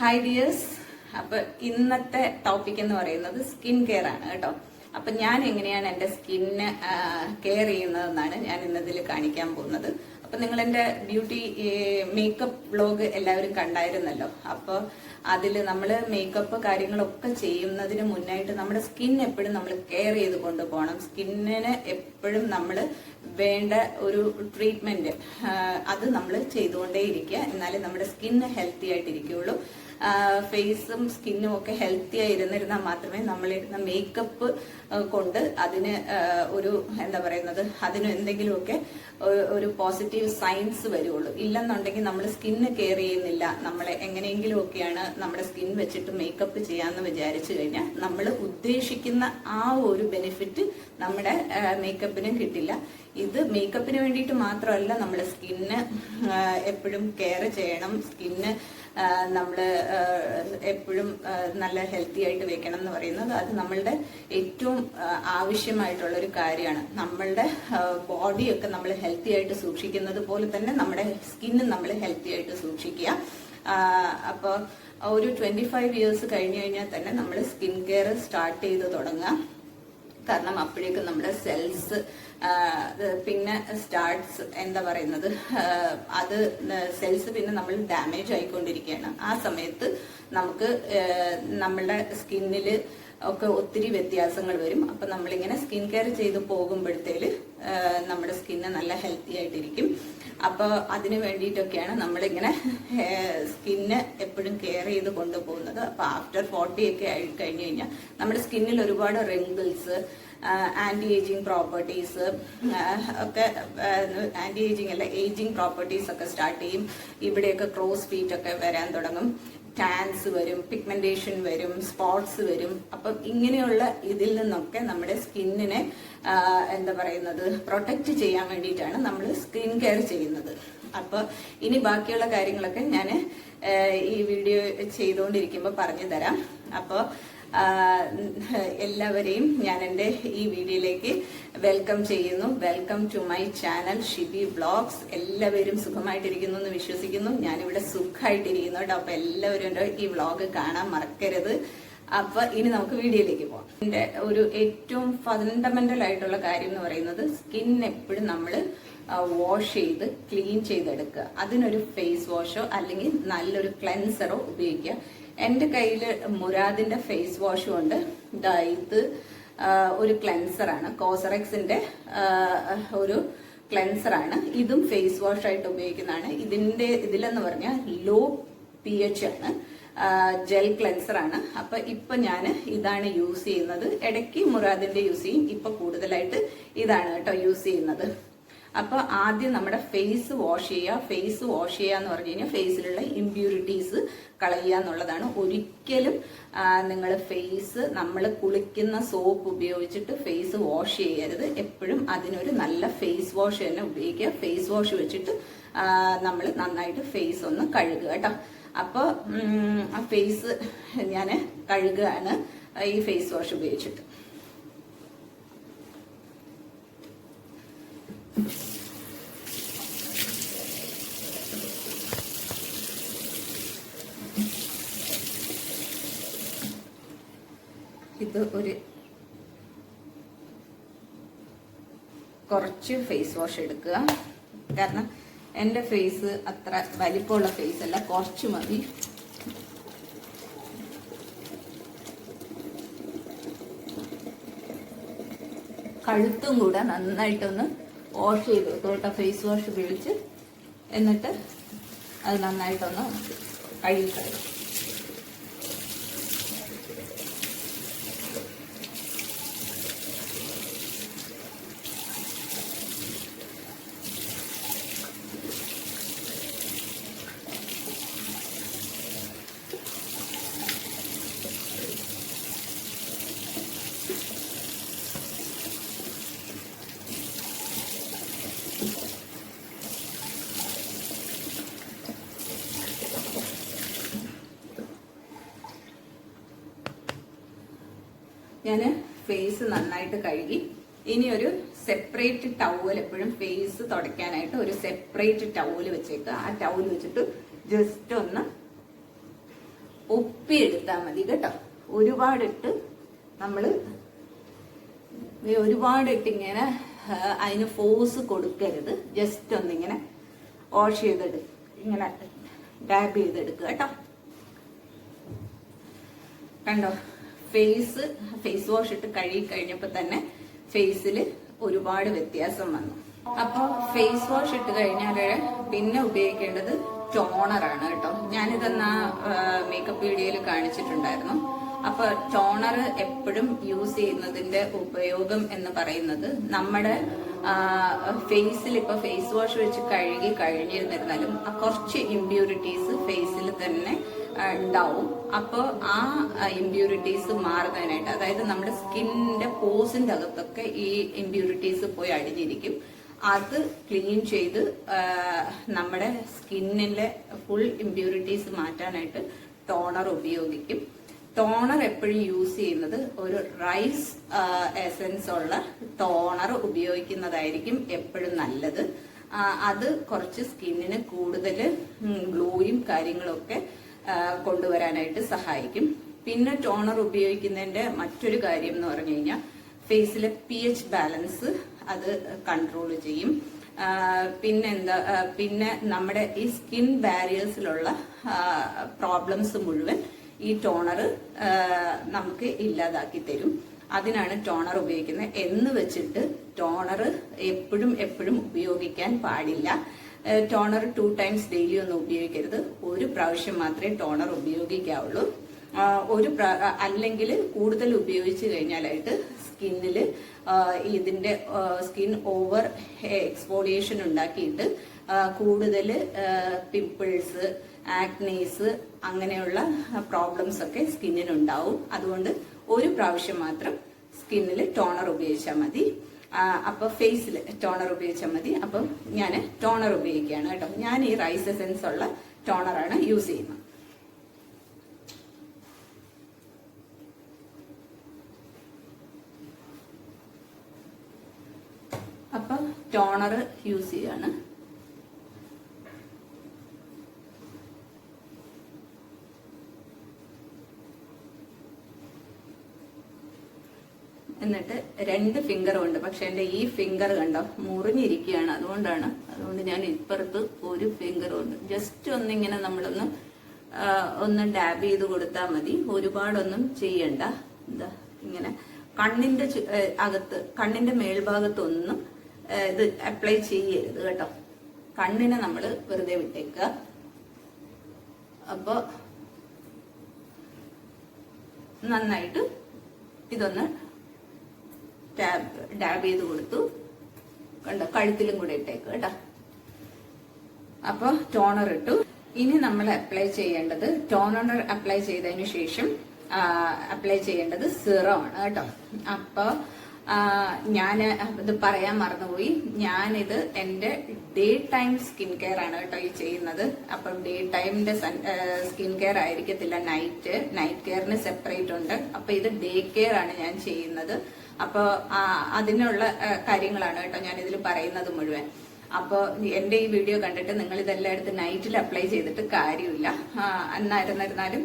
Hi dears അപ്പൊ ഇന്നത്തെ topic എന്ന് പറയുന്നത് സ്കിൻ കെയർ ആണ് കേട്ടോ. അപ്പൊ ഞാൻ എങ്ങനെയാണ് എന്റെ സ്കിന്ന് കെയർ ചെയ്യുന്നതെന്നാണ് ഞാൻ ഇന്നതിൽ കാണിക്കാൻ പോകുന്നത്. അപ്പൊ നിങ്ങൾ എന്റെ ബ്യൂട്ടി മേക്കപ്പ് വ്ലോഗ് എല്ലാവരും കണ്ടായിരുന്നല്ലോ. അപ്പൊ അതിൽ നമ്മൾ മേക്കപ്പ് കാര്യങ്ങളൊക്കെ ചെയ്യുന്നതിന് മുന്നായിട്ട് നമ്മുടെ സ്കിൻ എപ്പോഴും നമ്മൾ കെയർ ചെയ്ത് കൊണ്ടുപോകണം സ്കിന്നിന് എപ്പോഴും നമ്മൾ വേണ്ട ഒരു ട്രീറ്റ്മെന്റ് അത് നമ്മൾ ചെയ്തുകൊണ്ടേയിരിക്കുക. എന്നാലേ നമ്മുടെ സ്കിന്ന് ഹെൽത്തി ആയിട്ടിരിക്കുകയുള്ളൂ. ഫേസും സ്കിന്നും ഒക്കെ ഹെൽത്തി ആയി ഇരുന്നിരുന്നാൽ മാത്രമേ നമ്മൾ ഇടുന്ന മേക്കപ്പ് കൊണ്ട് അതിന് ഒരു എന്താ പറയുന്നത് അതിന് എന്തെങ്കിലുമൊക്കെ ഒരു പോസിറ്റീവ് സയൻസ് വരുള്ളൂ ഇല്ലെന്നുണ്ടെങ്കിൽ നമ്മൾ സ്കിന്ന് കെയർ ചെയ്യുന്നില്ല. നമ്മളെ എങ്ങനെയെങ്കിലുമൊക്കെയാണ് നമ്മുടെ സ്കിൻ വെച്ചിട്ട് മേക്കപ്പ് ചെയ്യാമെന്ന് വിചാരിച്ചു കഴിഞ്ഞാൽ നമ്മൾ ഉദ്ദേശിക്കുന്ന ആ ഒരു ബെനിഫിറ്റ് നമ്മുടെ മേക്കപ്പിനും കിട്ടില്ല. ഇത് മേക്കപ്പിന് വേണ്ടിയിട്ട് മാത്രമല്ല നമ്മുടെ സ്കിന്ന് എപ്പോഴും കെയർ ചെയ്യണം. സ്കിന്ന് നമ്മൾ എപ്പോഴും നല്ല ഹെൽത്തി ആയിട്ട് വെക്കണം എന്ന് പറയുന്നത് അത് നമ്മളുടെ ഏറ്റവും ആവശ്യമായിട്ടുള്ള ഒരു കാര്യമാണ്. നമ്മളുടെ ബോഡിയൊക്കെ നമ്മൾ ഹെൽത്തി ആയിട്ട് സൂക്ഷിക്കുന്നത് പോലെ തന്നെ നമ്മുടെ സ്കിന്നും നമ്മൾ ഹെൽത്തി ആയിട്ട് സൂക്ഷിക്കുക. അപ്പോൾ ഒരു ട്വന്റി ഫൈവ് ഇയേഴ്സ് കഴിഞ്ഞു കഴിഞ്ഞാൽ തന്നെ നമ്മൾ സ്കിൻ കെയർ സ്റ്റാർട്ട് ചെയ്ത് തുടങ്ങുക. കാരണം അപ്പോഴേക്കും നമ്മുടെ സെൽസ് പിന്നെ സ്റ്റാർട്ട്സ് എന്താ പറയുന്നത്? അത് സെൽസ് പിന്നെ നമ്മൾ ഡാമേജ് ആയിക്കൊണ്ടിരിക്കുകയാണ്. ആ സമയത്ത് നമുക്ക് നമ്മളുടെ സ്കിന്നിൽ ഒക്കെ ഒത്തിരി വ്യത്യാസങ്ങൾ വരും. അപ്പൊ നമ്മളിങ്ങനെ സ്കിൻ കെയർ ചെയ്ത് പോകുമ്പോഴത്തേൽ നമ്മുടെ സ്കിന്ന് നല്ല ഹെൽത്തി ആയിട്ടിരിക്കും. അപ്പൊ അതിന് വേണ്ടിയിട്ടൊക്കെയാണ് നമ്മളിങ്ങനെ സ്കിന്ന് എപ്പോഴും കെയർ ചെയ്ത് കൊണ്ടുപോകുന്നത്. അപ്പോൾ ആഫ്റ്റർ ഫോർട്ടി ഒക്കെ ആയി കഴിഞ്ഞു കഴിഞ്ഞാൽ നമ്മുടെ സ്കിന്നിൽ ഒരുപാട് റിങ്കിൾസ് ആന്റി ഏജിങ് പ്രോപ്പർട്ടീസ് ഒക്കെ ആന്റി ഏജിങ് അല്ല ഏജിങ് പ്രോപ്പർട്ടീസ് ഒക്കെ സ്റ്റാർട്ട് ചെയ്യും. ഇവിടെയൊക്കെ ക്രോസ് ഫീറ്റ് ഒക്കെ വരാൻ തുടങ്ങും. ടാൻസ് വരും പിഗ്മെന്റേഷൻ വരും സ്പോട്സ് വരും. അപ്പം ഇങ്ങനെയുള്ള ഇതിൽ നിന്നൊക്കെ നമ്മുടെ സ്കിന്നിനെ എന്താ പറയുന്നത് പ്രൊട്ടക്റ്റ് ചെയ്യാൻ വേണ്ടിയിട്ടാണ് നമ്മൾ സ്കിൻ കെയർ ചെയ്യുന്നത്. അപ്പോൾ ഇനി ബാക്കിയുള്ള കാര്യങ്ങളൊക്കെ ഞാൻ ഈ വീഡിയോ ചെയ്തുകൊണ്ടിരിക്കുമ്പോൾ പറഞ്ഞു തരാം അപ്പോൾ എല്ലാവരെയും ഞാൻ എന്റെ ഈ വീഡിയോയിലേക്ക് വെൽക്കം ചെയ്യുന്നു. Welcome to my channel Shibi blogs എല്ലാവരും സുഖമായിട്ടിരിക്കുന്നു എന്ന് വിശ്വസിക്കുന്നു. ഞാനിവിടെ സുഖമായിട്ടിരിക്കുന്നു കേട്ടോ. അപ്പോൾ എല്ലാവരും എന്റെ ഈ വ്ളോഗ് കാണാൻ മറക്കരുത്. അപ്പൊ ഇനി നമുക്ക് വീഡിയോയിലേക്ക് പോകാം എന്റെ ഒരു ഏറ്റവും ഫണ്ടമെന്റൽ ആയിട്ടുള്ള കാര്യം എന്ന് പറയുന്നത് സ്കിൻ എപ്പോഴും നമ്മൾ വാഷ് ചെയ്ത് ക്ലീൻ ചെയ്തെടുക്കുക. അതിനൊരു ഫേസ് വാഷോ അല്ലെങ്കിൽ നല്ലൊരു ക്ലെൻസറോ ഉപയോഗിക്കുക. എന്റെ കയ്യിൽ മുരാദിന്റെ ഫേസ് വാഷും ഉണ്ട്. ഇത് ആ, ഒരു ക്ലെൻസറാണ് കോസറക്സിന്റെ ആ, ഒരു ക്ലെൻസറാണ് ഇതും ഫേസ് വാഷ് ആയിട്ട് ഉപയോഗിക്കുന്നതാണ്. ഇതിന്റെ ഇതിലെന്ന് പറഞ്ഞാൽ ലോ പി എച്ച് ആണ് ജെൽ ക്ലെൻസർ ആണ്. അപ്പൊ ഇപ്പൊ ഞാൻ ഇതാണ് യൂസ് ചെയ്യുന്നത്. ഇടയ്ക്ക് മുറാദിന്റെ യൂസ് ചെയ്യും. ഇപ്പൊ കൂടുതലായിട്ട് ഇതാണ് കേട്ടോ യൂസ് ചെയ്യുന്നത്. അപ്പൊ ആദ്യം നമ്മുടെ ഫേസ് വാഷ് ചെയ്യുക. ഫേസ് വാഷ് ചെയ്യുക എന്ന് പറഞ്ഞു കഴിഞ്ഞാൽ ഫേസിലുള്ള ഇമ്പ്യൂരിറ്റീസ് കളയുക എന്നുള്ളതാണ്. ഒരിക്കലും നിങ്ങൾ ഫേസ് നമ്മൾ കുളിക്കുന്ന സോപ്പ് ഉപയോഗിച്ചിട്ട് ഫേസ് വാഷ് ചെയ്യരുത്. എപ്പോഴും അതിനൊരു നല്ല ഫേസ് വാഷ് തന്നെ ഉപയോഗിക്കുക. ഫേസ് വാഷ് വെച്ചിട്ട് നമ്മൾ നന്നായിട്ട് ഫേസ് ഒന്ന് കഴുകുക കേട്ടോ. അപ്പോൾ ഫേസ് ഞാൻ കഴുകുകയാണ് ഈ ഫേസ് വാഷ് ഉപയോഗിച്ചിട്ട്. ഇത് ഒരു കുറച്ച് ഫേസ് വാഷ് എടുക്കുക. കാരണം എന്റെ ഫേസ് അത്ര വലിപ്പമുള്ള ഫേസ് അല്ല കുറച്ച് മതി. കഴുത്തും കൂടെ നന്നായിട്ടൊന്ന് വാഷ് ചെയ്ത് കേട്ടോ ഫേസ് വാഷ് ഉപയോഗിച്ച് എന്നിട്ട് അത് നന്നായിട്ടൊന്ന് കഴുകി കളയും ഞാൻ ഫേസ് നന്നായിട്ട് കഴുകി. ഇനി ഒരു സെപ്പറേറ്റ് ടവൽ എപ്പോഴും ഫേസ് തുടയ്ക്കാനായിട്ട് ഒരു സെപ്പറേറ്റ് ടവൽ വെച്ചേക്കുക. ആ ടവൽ വെച്ചിട്ട് ജസ്റ്റ് ഒന്ന് ഒപ്പിയെടുത്താൽ മതി കേട്ടോ. ഒരുപാടിട്ട് നമ്മൾ ഒരുപാടിട്ട് ഇങ്ങനെ അതിന് ഫോഴ്സ് കൊടുക്കരുത്. ജസ്റ്റ് ഒന്നിങ്ങനെ വാഷ് ചെയ്തെടു ഇങ്ങനെ ഡാബ് ചെയ്തെടുക്കുക കേട്ടോ. കണ്ടോ? ഫേസ് ഫേസ് വാഷ് ഇട്ട് കഴുകി കഴിഞ്ഞപ്പോൾ തന്നെ ഫേസിൽ ഒരുപാട് വ്യത്യാസം വന്നു. അപ്പോൾ ഫേസ് വാഷ് ഇട്ട് കഴിഞ്ഞാൽ പിന്നെ ഉപയോഗിക്കേണ്ടത് ടോണർ ടോണറാണ് കേട്ടോ. ഞാനിതെന്നാ മേക്കപ്പ് വീഡിയോയിൽ കാണിച്ചിട്ടുണ്ടായിരുന്നു. അപ്പൊ ടോണർ എപ്പോഴും യൂസ് ചെയ്യുന്നതിന്റെ ഉപയോഗം എന്ന് പറയുന്നത് നമ്മുടെ ഫേസിൽ ഇപ്പൊ ഫേസ് വാഷ് വെച്ച് കഴുകി കഴിഞ്ഞിരുന്നിരുന്നാലും കുറച്ച് ഇമ്പ്യൂരിറ്റീസ് ഫേസിൽ തന്നെ ഉണ്ടാവും. അപ്പോൾ ആ ഇമ്പ്യൂരിറ്റീസ് മാറുന്നതിനായിട്ട് അതായത് നമ്മുടെ സ്കിന്നിന്റെ പോസിന്റെ അകത്തൊക്കെ ഈ ഇമ്പ്യൂരിറ്റീസ് പോയി അടിഞ്ഞിരിക്കും. അത് ക്ലീൻ ചെയ്ത് നമ്മുടെ സ്കിന്നിലെ ഫുൾ ഇമ്പ്യൂരിറ്റീസ് മാറ്റാനായിട്ട് ടോണർ ഉപയോഗിക്കും. ടോണർ എപ്പോഴും യൂസ് ചെയ്യുന്നത് ഒരു റൈസ് എസൻസ് ഉള്ള ടോണർ ഉപയോഗിക്കുന്നതായിരിക്കും എപ്പോഴും നല്ലത്. അത് കുറച്ച് സ്കിന്നിന് കൂടുതൽ ഗ്ലോയും കാര്യങ്ങളൊക്കെ കൊണ്ടുവരാനായിട്ട് സഹായിക്കും. പിന്നെ ടോണർ ഉപയോഗിക്കുന്നതിന്റെ മറ്റൊരു കാര്യം എന്ന് പറഞ്ഞു കഴിഞ്ഞാൽ ഫേസിലെ പി എച്ച് ബാലൻസ് അത് കൺട്രോൾ ചെയ്യും. പിന്നെന്താ പിന്നെ നമ്മുടെ ഈ സ്കിൻ ബാരിയേഴ്സിലുള്ള പ്രോബ്ലംസ് മുഴുവൻ ഈ ടോണർ നമുക്ക് ഇല്ലാതാക്കി തരും. അതിനാണ് ടോണർ ഉപയോഗിക്കുന്നത്. എന്ന് വെച്ചിട്ട് ടോണർ എപ്പോഴും എപ്പോഴും ഉപയോഗിക്കാൻ പാടില്ല. ടോണർ ടു ടൈംസ് ഡെയിലി ഒന്നും ഉപയോഗിക്കരുത്. ഒരു പ്രാവശ്യം മാത്രമേ ടോണർ ഉപയോഗിക്കാവുള്ളൂ. ഒരു അല്ലെങ്കിൽ കൂടുതൽ ഉപയോഗിച്ച് കഴിഞ്ഞാലായിട്ട് സ്കിന്നിൽ ഇതിന്റെ സ്കിൻ ഓവർ എക്സ്പോളിയേഷൻ ഉണ്ടാക്കിയിട്ട് കൂടുതൽ പിമ്പിൾസ് ആക്നീസ് അങ്ങനെയുള്ള പ്രോബ്ലംസ് ഒക്കെ സ്കിന്നിനുണ്ടാവും. അതുകൊണ്ട് ഒരു പ്രാവശ്യം മാത്രം സ്കിന്നിൽ ടോണർ ഉപയോഗിച്ചാൽ മതി. ആ, അപ്പൊ ഫേസിൽ ടോണർ ഉപയോഗിച്ചാൽ മതി. അപ്പം ഞാൻ ടോണർ ഉപയോഗിക്കുകയാണ് കേട്ടോ. ഞാൻ ഈ റൈസ് എസെൻസ് ഉള്ള ടോണറാണ് യൂസ് ചെയ്യുന്നത്. അപ്പൊ ടോണർ യൂസ് ചെയ്യാണ്. എന്നിട്ട് രണ്ട് ഫിംഗറും ഉണ്ട്. പക്ഷെ എന്റെ ഈ ഫിംഗർ കണ്ടോ മുറിഞ്ഞിരിക്കുകയാണ്. അതുകൊണ്ടാണ് അതുകൊണ്ട് ഞാൻ ഇപ്പുറത്ത് ഒരു ഫിംഗറും ഉണ്ട്. ജസ്റ്റ് ഒന്നിങ്ങനെ നമ്മളൊന്ന് ഒന്ന് ഡാബ് ചെയ്ത് കൊടുത്താൽ മതി. ഒരുപാടൊന്നും ചെയ്യണ്ട. എന്താ ഇങ്ങനെ കണ്ണിന്റെ അകത്ത് കണ്ണിന്റെ മേൽഭാഗത്തൊന്നും ഇത് അപ്ലൈ ചെയ്യരുത് കേട്ടോ. കണ്ണിനെ നമ്മൾ വെറുതെ വിട്ടേക്കുക. അപ്പോ നന്നായിട്ട് ഇതൊന്ന് ടാബ് ഡാബ് ചെയ്ത് കൊടുത്തു. കണ്ടോ? കഴുത്തിലും കൂടെ ഇട്ടേക്ക് കേട്ടോ. അപ്പൊ ടോണർ ഇട്ടു. ഇനി നമ്മൾ അപ്ലൈ ചെയ്യേണ്ടത് ടോണർ അപ്ലൈ ചെയ്തതിനു ശേഷം അപ്ലൈ ചെയ്യേണ്ടത് സിറം ആണ് കേട്ടോ. അപ്പൊ ഞാൻ ഇത് പറയാൻ മറന്നുപോയി. ഞാനിത് എന്റെ ഡേ ടൈം സ്കിൻ കെയർ ആണ് കേട്ടോ ഈ ചെയ്യുന്നത്. അപ്പം ഡേ ടൈമിന്റെ സ്കിൻ കെയർ ആയിരിക്കത്തില്ല. നൈറ്റ് നൈറ്റ് കെയറിന് സെപ്പറേറ്റ് ഉണ്ട്. അപ്പൊ ഇത് ഡേ കെയർ ആണ് ഞാൻ ചെയ്യുന്നത്. അപ്പോൾ അതിനുള്ള കാര്യങ്ങളാണ് കേട്ടോ ഞാൻ ഇതിൽ പറയുന്നത് മുഴുവൻ. അപ്പോൾ എന്റെ ഈ വീഡിയോ കണ്ടിട്ട് നിങ്ങൾ ഇതെല്ലാം എടുത്ത് നൈറ്റിൽ അപ്ലൈ ചെയ്തിട്ട് കാര്യമില്ല. എന്നായിരുന്നിരുന്നാലും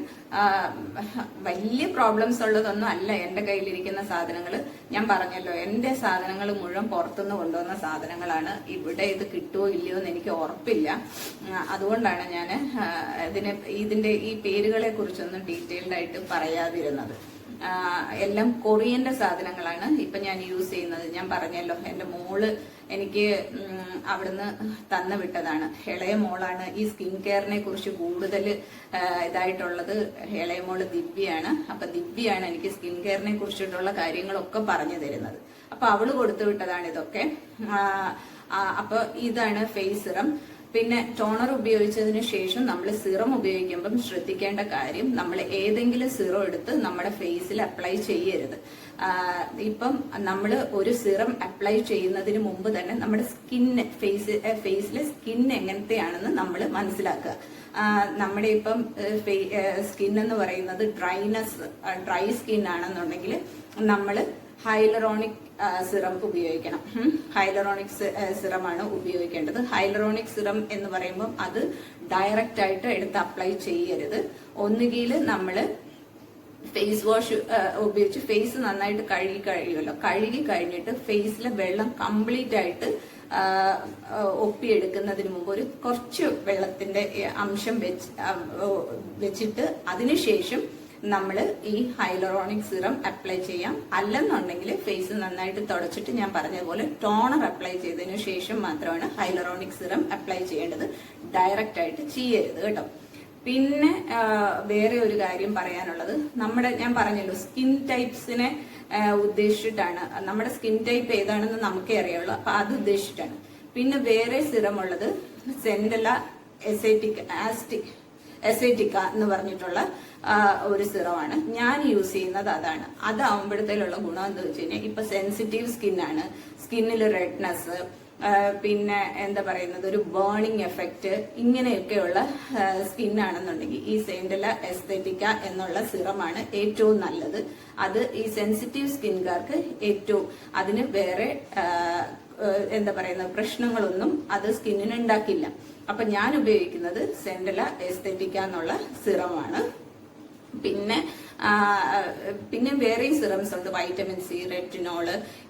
വലിയ പ്രോബ്ലംസ് ഉള്ളതൊന്നും അല്ല എന്റെ കയ്യിലിരിക്കുന്ന സാധനങ്ങൾ ഞാൻ പറഞ്ഞല്ലോ എന്റെ സാധനങ്ങൾ മുഴുവൻ പുറത്തുനിന്ന് കൊണ്ടുവന്ന സാധനങ്ങളാണ്. ഇവിടെ ഇത് കിട്ടുമോ ഇല്ലയോ എന്ന് എനിക്ക് ഉറപ്പില്ല. അതുകൊണ്ടാണ് ഞാൻ ഇതിനെ ഇതിന്റെ ഈ പേരുകളെ കുറിച്ചൊന്നും ഡീറ്റെയിൽഡ് ആയിട്ട് പറയാതിരുന്നത്. എല്ലാം കൊറിയന്റെ സാധനങ്ങളാണ്. ഇപ്പൊ ഞാൻ യൂസ് ചെയ്യുന്നത്. ഞാൻ പറഞ്ഞല്ലോ എന്റെ മോൾ എനിക്ക് അവിടുന്ന് തന്നു വിട്ടതാണ്. ഇളയ മോളാണ് ഈ സ്കിൻ കെയറിനെ കുറിച്ച് കൂടുതൽ ഇതായിട്ടുള്ളത്. ഇളയ മോൾ ദിവ്യയാണ്. അപ്പൊ ദിവ്യയാണ് എനിക്ക് സ്കിൻ കെയറിനെ കുറിച്ചിട്ടുള്ള കാര്യങ്ങളൊക്കെ പറഞ്ഞു തരുന്നത്. അപ്പൊ അവൾ കൊടുത്തു വിട്ടതാണ് ഇതൊക്കെ. അപ്പൊ ഇതാണ് ഫേസ് സിറം. പിന്നെ ടോണർ ഉപയോഗിച്ചതിന് ശേഷം നമ്മൾ സിറം ഉപയോഗിക്കുമ്പം ശ്രദ്ധിക്കേണ്ട കാര്യം നമ്മൾ ഏതെങ്കിലും സിറം എടുത്ത് നമ്മുടെ ഫേസിൽ അപ്ലൈ ചെയ്യരുത്. ഇപ്പം നമ്മൾ ഒരു സിറം അപ്ലൈ ചെയ്യുന്നതിന് മുമ്പ് തന്നെ നമ്മുടെ സ്കിന്ന് ഫേസ് ഫേസിലെ സ്കിൻ എങ്ങനത്തെയാണെന്ന് നമ്മൾ മനസ്സിലാക്കുക. നമ്മുടെ ഇപ്പം സ്കിൻ എന്ന് പറയുന്നത് ഡ്രൈനസ് ഡ്രൈ സ്കിൻ ആണെന്നുണ്ടെങ്കിൽ നമ്മൾ ഹൈലറോണിക് സിറം ഉപയോഗിക്കണം. ഹൈലറോണിക് സിറമാണ് ഉപയോഗിക്കേണ്ടത്. ഹൈലറോണിക് സിറം എന്ന് പറയുമ്പോൾ അത് ഡയറക്റ്റ് ആയിട്ട് എടുത്ത് അപ്ലൈ ചെയ്യരുത്. ഒന്നുകിൽ നമ്മൾ ഫേസ് വാഷ് ഉപയോഗിച്ച് ഫേസ് നന്നായിട്ട് കഴുകി കഴിയുമല്ലോ. കഴുകി കഴിഞ്ഞിട്ട് ഫേസിലെ വെള്ളം കംപ്ലീറ്റ് ആയിട്ട് ഒപ്പിയെടുക്കുന്നതിന് മുമ്പ് ഒരു കുറച്ച് വെള്ളത്തിന്റെ അംശം വെച്ച് വെച്ചിട്ട് അതിനുശേഷം നമ്മൾ ഈ ഹൈലറോണിക് സിറം അപ്ലൈ ചെയ്യാം. അല്ലെന്നുണ്ടെങ്കിൽ ഫേസ് നന്നായിട്ട് തുടച്ചിട്ട് ഞാൻ പറഞ്ഞതുപോലെ ടോണർ അപ്ലൈ ചെയ്തതിനു ശേഷം മാത്രമാണ് ഹൈലറോണിക് സിറം അപ്ലൈ ചെയ്യേണ്ടത്. ഡയറക്റ്റ് ആയിട്ട് ചെയ്യരുത് കേട്ടോ. പിന്നെ വേറെ ഒരു കാര്യം പറയാനുള്ളത്. നമ്മുടെ ഞാൻ പറഞ്ഞല്ലോ സ്കിൻ ടൈപ്സിനെ ഉദ്ദേശിച്ചിട്ടാണ്. നമ്മുടെ സ്കിൻ ടൈപ്പ് ഏതാണെന്ന് നമുക്കേ അറിയുള്ളൂ അപ്പൊ അത് ഉദ്ദേശിച്ചിട്ടാണ്. പിന്നെ വേറെ സിറം ഉള്ളത് സെൻഡല എസൈറ്റിക് ആസ്റ്റിക് എസൈറ്റിക്ക എന്ന് പറഞ്ഞിട്ടുള്ള ഒരു സിറമാണ്. ഞാൻ യൂസ് ചെയ്യുന്നത് അതാണ്. അതാവുമ്പോഴത്തേലുള്ള ഗുണം എന്താ വെച്ച് കഴിഞ്ഞാൽ ഇപ്പൊ സെൻസിറ്റീവ് സ്കിന്നാണ് സ്കിന്നിൽ റെഡ്നെസ് പിന്നെ എന്താ പറയുന്നത് ഒരു ബേണിംഗ് എഫക്റ്റ് ഇങ്ങനെയൊക്കെയുള്ള സ്കിന്നാണെന്നുണ്ടെങ്കിൽ ഈ സെൻഡല എസ്തെറ്റിക്ക എന്നുള്ള സിറമാണ് ഏറ്റവും നല്ലത്. അത് ഈ സെൻസിറ്റീവ് സ്കിൻകാർക്ക് ഏറ്റവും അതിന് വേറെ എന്താ പറയുന്ന പ്രശ്നങ്ങളൊന്നും അത് സ്കിന്നിന് ഉണ്ടാക്കില്ല. അപ്പൊ ഞാൻ ഉപയോഗിക്കുന്നത് സെൻഡല എസ്തെറ്റിക്ക എന്നുള്ള സിറമാണ്. പിന്നെ പിന്നെ വേറെയും സിറംസ് ഉണ്ട്. Vitamin C retinol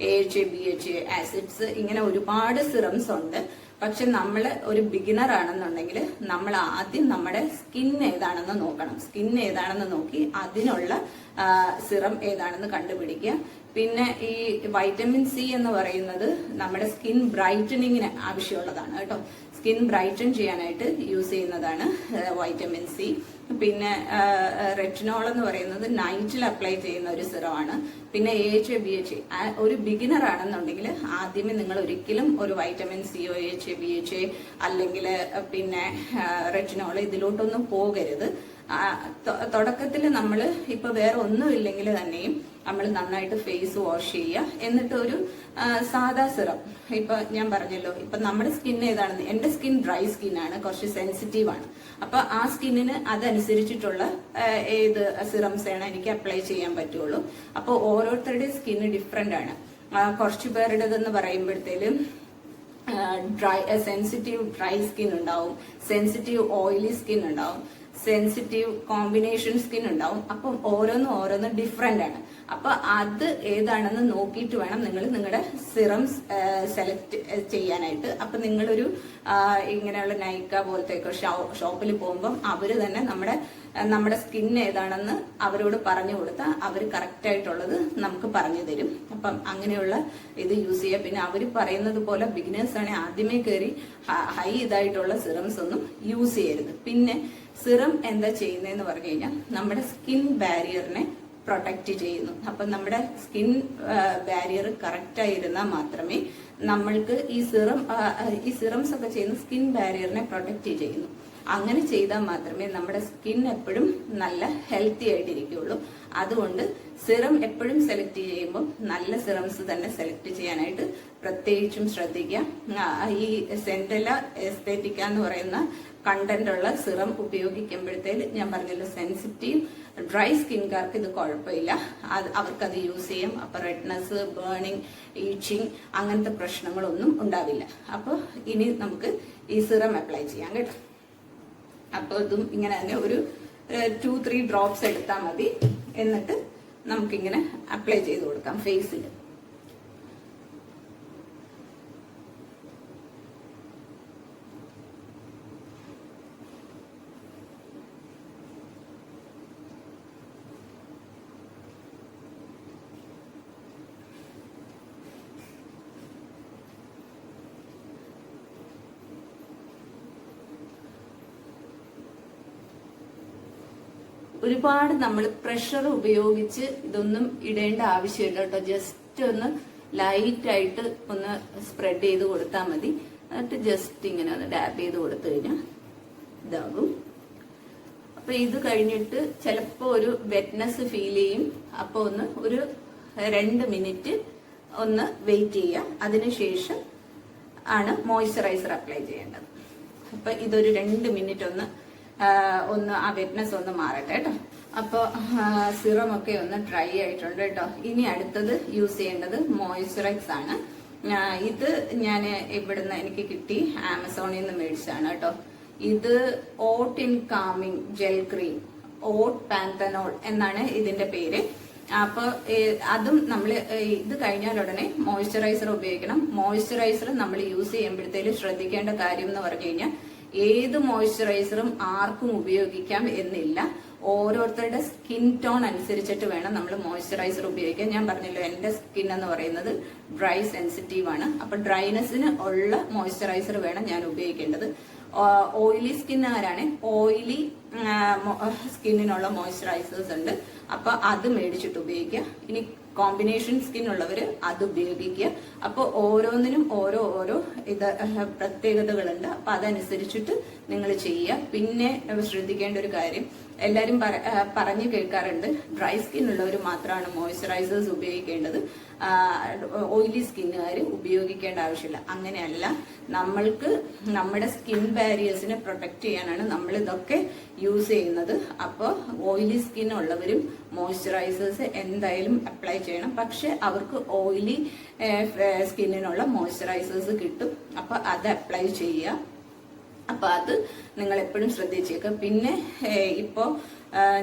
A H B H acids ഇങ്ങനെ ഒരുപാട് സിറംസ് ഉണ്ട്. പക്ഷെ നമ്മൾ ഒരു ബിഗിനർ ആണെന്നുണ്ടെങ്കിൽ നമ്മൾ ആദ്യം നമ്മുടെ സ്കിൻ ഏതാണെന്ന് നോക്കണം. സ്കിൻ ഏതാണെന്ന് നോക്കി അതിനുള്ള സിറം ഏതാണെന്ന് കണ്ടുപിടിക്കുക. പിന്നെ ഈ വൈറ്റമിൻ സി എന്ന് പറയുന്നത് നമ്മുടെ സ്കിൻ ബ്രൈറ്റനിങ്ങിന് ആവശ്യമുള്ളതാണ് കേട്ടോ. സ്കിൻ ബ്രൈറ്റൻ ചെയ്യാനായിട്ട് യൂസ് ചെയ്യുന്നതാണ് വൈറ്റമിൻ സി പിന്നെ റെറ്റിനോൾ എന്ന് പറയുന്നത് നൈറ്റിൽ അപ്ലൈ ചെയ്യുന്ന ഒരു സിറമാണ്. പിന്നെ എ എച്ച് ബി എച്ച് ഒരു ബിഗിനർ ആണെന്നുണ്ടെങ്കിൽ ആദ്യമേ നിങ്ങൾ ഒരിക്കലും ഒരു vitamin C O H B H അല്ലെങ്കിൽ പിന്നെ റെറ്റിനോൾ ഇതിലോട്ടൊന്നും പോകരുത്. തുടക്കത്തിൽ നമ്മൾ ഇപ്പൊ വേറെ ഒന്നും ഇല്ലെങ്കിൽ തന്നെയും നമ്മൾ നന്നായിട്ട് ഫേസ് വാഷ് ചെയ്യുക. എന്നിട്ട് ഒരു സാദാ സിറം. ഇപ്പൊ ഞാൻ പറഞ്ഞല്ലോ ഇപ്പൊ നമ്മുടെ സ്കിൻ ഏതാണെന്ന് എന്റെ സ്കിൻ ഡ്രൈ സ്കിൻ ആണ് കുറച്ച് സെൻസിറ്റീവ് ആണ്. അപ്പൊ ആ സ്കിന്നിന് അതനുസരിച്ചിട്ടുള്ള ഏത് സിറംസ് ആണ് എനിക്ക് അപ്ലൈ ചെയ്യാൻ പറ്റുള്ളൂ. അപ്പൊ ഓരോരുത്തരുടെയും സ്കിന്ന് ഡിഫറെന്റ് ആണ്. കുറച്ച് പേരുടേതെന്ന് പറയുമ്പോഴത്തേലും ഡ്രൈ സെൻസിറ്റീവ് ഡ്രൈ സ്കിൻ ഉണ്ടാവും. സെൻസിറ്റീവ് ഓയിലി സ്കിൻ ഉണ്ടാവും. സെൻസിറ്റീവ് കോമ്പിനേഷൻ സ്കിൻ ഉണ്ടാവും. അപ്പം ഓരോന്നും ഓരോന്നും ഡിഫറെന്റ് ആണ്. അപ്പൊ അത് ഏതാണെന്ന് നോക്കിയിട്ട് വേണം നിങ്ങൾ നിങ്ങളുടെ സിറംസ് സെലക്ട് ചെയ്യാനായിട്ട്. അപ്പൊ നിങ്ങളൊരു ഇങ്ങനെയുള്ള നൈക്ക പോലത്തെ ഷോപ്പിൽ പോകുമ്പം അവർ തന്നെ നമ്മുടെ നമ്മുടെ സ്കിൻ ഏതാണെന്ന് അവരോട് പറഞ്ഞു കൊടുത്താൽ അവർ കറക്റ്റ് ആയിട്ടുള്ളത് നമുക്ക് പറഞ്ഞു തരും. അപ്പം അങ്ങനെയുള്ള ഇത് യൂസ് ചെയ്യുക പിന്നെ അവർ പറയുന്നത് പോലെ ബിഗിനേഴ്സ് ആണെങ്കിൽ ആദ്യമേ കയറി ഹൈ ഇതായിട്ടുള്ള സിറംസ് ഒന്നും യൂസ് ചെയ്യരുത്. പിന്നെ സിറം എന്താ ചെയ്യുന്നതെന്ന് പറഞ്ഞു കഴിഞ്ഞാൽ നമ്മുടെ സ്കിൻ ബാരിയറിനെ പ്രൊട്ടക്റ്റ് ചെയ്യുന്നു. അപ്പൊ നമ്മുടെ സ്കിൻ ബാരിയർ കറക്റ്റ് ആയിരുന്നാൽ മാത്രമേ നമ്മൾക്ക് ഈ സിറം ഈ സിറംസ് ഒക്കെ ചെയ്യുന്ന സ്കിൻ ബാരിയറിനെ പ്രൊട്ടക്റ്റ് ചെയ്യുന്നു. അങ്ങനെ ചെയ്താൽ മാത്രമേ നമ്മുടെ സ്കിൻ എപ്പോഴും നല്ല ഹെൽത്തി ആയിട്ടിരിക്കുകയുള്ളൂ. അതുകൊണ്ട് സിറം എപ്പോഴും സെലക്ട് ചെയ്യുമ്പോൾ നല്ല സിറംസ് തന്നെ സെലക്ട് ചെയ്യാനായിട്ട് പ്രത്യേകിച്ചും ശ്രദ്ധിക്കുക. ഈ സെന്റല എസ്തേറ്റിക്ക എന്ന് പറയുന്ന കണ്ടന്റ് ഉള്ള സിറം ഉപയോഗിക്കുമ്പോഴത്തേക്ക് ഞാൻ പറഞ്ഞല്ലോ സെൻസിറ്റീവ് ഡ്രൈ സ്കിൻകാർക്ക് ഇത് കുഴപ്പമില്ല. അത് അവർക്കത് യൂസ് ചെയ്യാം. അപ്പൊ റെഡ്നെസ് ബേണിംഗ് ഈച്ചിങ് അങ്ങനത്തെ പ്രശ്നങ്ങളൊന്നും ഉണ്ടാവില്ല. അപ്പോൾ ഇനി നമുക്ക് ഈ സിറം അപ്ലൈ ചെയ്യാം കേട്ടോ. അപ്പോൾ ഇതും ഇങ്ങനെ തന്നെ ഒരു ടു ത്രീ ഡ്രോപ്സ് എടുത്താൽ മതി. എന്നിട്ട് നമുക്കിങ്ങനെ അപ്ലൈ ചെയ്ത് കൊടുക്കാം ഫേസിൽ ഒരുപാട് നമ്മൾ പ്രഷർ ഉപയോഗിച്ച് ഇതൊന്നും ഇടേണ്ട ആവശ്യമില്ല കേട്ടോ. ജസ്റ്റ് ഒന്ന് ലൈറ്റ് ആയിട്ട് ഒന്ന് സ്പ്രെഡ് ചെയ്ത് കൊടുത്താൽ മതി. എന്നിട്ട് ജസ്റ്റ് ഇങ്ങനെ ഒന്ന് ഡാബ് ചെയ്ത് കൊടുത്തു കഴിഞ്ഞാൽ ഇതാകും. അപ്പൊ ഇത് കഴിഞ്ഞിട്ട് ചിലപ്പോ ഒരു വെറ്റ്നസ് ഫീൽ ചെയ്യും. അപ്പൊ ഒന്ന് ഒരു രണ്ട് മിനിറ്റ് ഒന്ന് വെയിറ്റ് ചെയ്യാം അതിനുശേഷം ആണ് മോയ്സ്ചറൈസർ അപ്ലൈ ചെയ്യേണ്ടത്. അപ്പൊ ഇതൊരു രണ്ട് മിനിറ്റ് ഒന്ന് ഒന്ന് ആ വെറ്റ്നസ് ഒന്ന് മാറട്ടെ കേട്ടോ. അപ്പോൾ സിറം ഒക്കെ ഒന്ന് ഡ്രൈ ആയിട്ടുണ്ട് കേട്ടോ. ഇനി അടുത്തത് യൂസ് ചെയ്യേണ്ടത് മോയ്സ്ചറൈസ് ആണ്. ഇത് ഞാൻ ഇവിടുന്ന് എനിക്ക് കിട്ടി ആമസോണിൽ നിന്ന് മേടിച്ചാണ് കേട്ടോ. ഇത് oat in calming gel cream oat panthenol എന്നാണ് ഇതിന്റെ പേര്. അപ്പൊ അതും നമ്മൾ ഇത് കഴിഞ്ഞാൽ ഉടനെ മോയ്സ്ചറൈസർ ഉപയോഗിക്കണം. മോയ്സ്ചറൈസർ നമ്മൾ യൂസ് ചെയ്യുമ്പോഴത്തേലും ശ്രദ്ധിക്കേണ്ട കാര്യം എന്ന് പറഞ്ഞു കഴിഞ്ഞാൽ ഏത് മോയ്സ്ചറൈസറും ആർക്കും ഉപയോഗിക്കാം എന്നില്ല. ഓരോരുത്തരുടെ സ്കിൻ ടോൺ അനുസരിച്ചിട്ട് വേണം നമ്മൾ മോയ്സ്ചറൈസർ ഉപയോഗിക്കാൻ. ഞാൻ പറഞ്ഞല്ലോ എന്റെ സ്കിൻ എന്ന് പറയുന്നത് ഡ്രൈ സെൻസിറ്റീവ് ആണ്. അപ്പൊ ഡ്രൈനെസ്സിന് ഉള്ള മോയ്സ്ചറൈസർ വേണം ഞാൻ ഉപയോഗിക്കേണ്ടത്. ഓയിലി സ്കിന്നുകാരാണ് ഓയിലി സ്കിന്നിനുള്ള മോയ്സ്ചറൈസേഴ്സ് ഉണ്ട്. അപ്പൊ അത് മേടിച്ചിട്ട് ഉപയോഗിക്കുക. ഇനി കോമ്പിനേഷൻ സ്കിൻ ഉള്ളവർ അത് ഉപയോഗിക്കുക. അപ്പോൾ ഓരോന്നിനും ഓരോ ഓരോ ഇത് പ്രത്യേകതകളുണ്ട്. അപ്പൊ അതനുസരിച്ചിട്ട് നിങ്ങൾ ചെയ്യുക. പിന്നെ ശ്രദ്ധിക്കേണ്ട ഒരു കാര്യം എല്ലാവരും പറഞ്ഞു കേൾക്കാറുണ്ട് ഡ്രൈ സ്കിൻ ഉള്ളവർ മാത്രമാണ് മോയ്സ്ചറൈസേഴ്സ് ഉപയോഗിക്കേണ്ടത്. ഓയിലി സ്കിന്നുകാർ ഉപയോഗിക്കേണ്ട ആവശ്യമില്ല. അങ്ങനെയല്ല നമ്മൾക്ക് നമ്മുടെ സ്കിൻ ബാരിയേഴ്സിനെ പ്രൊട്ടക്ട് ചെയ്യാനാണ് നമ്മൾ ഇതൊക്കെ യൂസ് ചെയ്യുന്നത്. അപ്പോൾ ഓയിലി സ്കിൻ ഉള്ളവരും മോയ്സ്ചറൈസേഴ്സ് എന്തായാലും അപ്ലൈ ചെയ്യണം. പക്ഷെ അവർക്ക് ഓയിലി സ്കിന്നിനുള്ള മോയ്സ്ചറൈസേഴ്സ് കിട്ടും. അപ്പോൾ അത് അപ്ലൈ ചെയ്യുക. അപ്പൊ അത് നിങ്ങൾ എപ്പോഴും ശ്രദ്ധിച്ചേക്കുക പിന്നെ ഇപ്പോ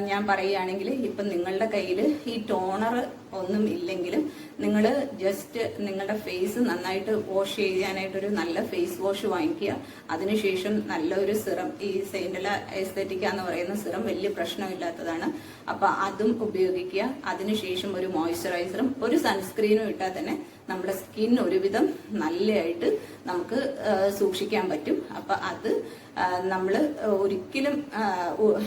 ഞാൻ പറയുകയാണെങ്കിൽ ഇപ്പൊ നിങ്ങളുടെ കയ്യിൽ ഈ ടോണർ ഒന്നും ഇല്ലെങ്കിലും നിങ്ങൾ ജസ്റ്റ് നിങ്ങളുടെ ഫേസ് നന്നായിട്ട് വാഷ് ചെയ്യാനായിട്ടൊരു നല്ല ഫേസ് വാഷ് വാങ്ങിക്കുക. അതിനുശേഷം നല്ലൊരു സിറം ഈ സെയിൻഡല എസ്തെറ്റിക്ക എന്ന് പറയുന്ന സിറം വലിയ പ്രശ്നമില്ലാത്തതാണ്. അപ്പൊ അതും ഉപയോഗിക്കുക. അതിനുശേഷം ഒരു മോയ്സ്ചറൈസറും ഒരു സൺസ്ക്രീനും ഇട്ടാൽ തന്നെ നമ്മുടെ സ്കിൻ ഒരുവിധം നല്ലതായിട്ട് നമുക്ക് സൂക്ഷിക്കാൻ പറ്റും. അപ്പൊ അത് നമ്മൾ ഒരിക്കലും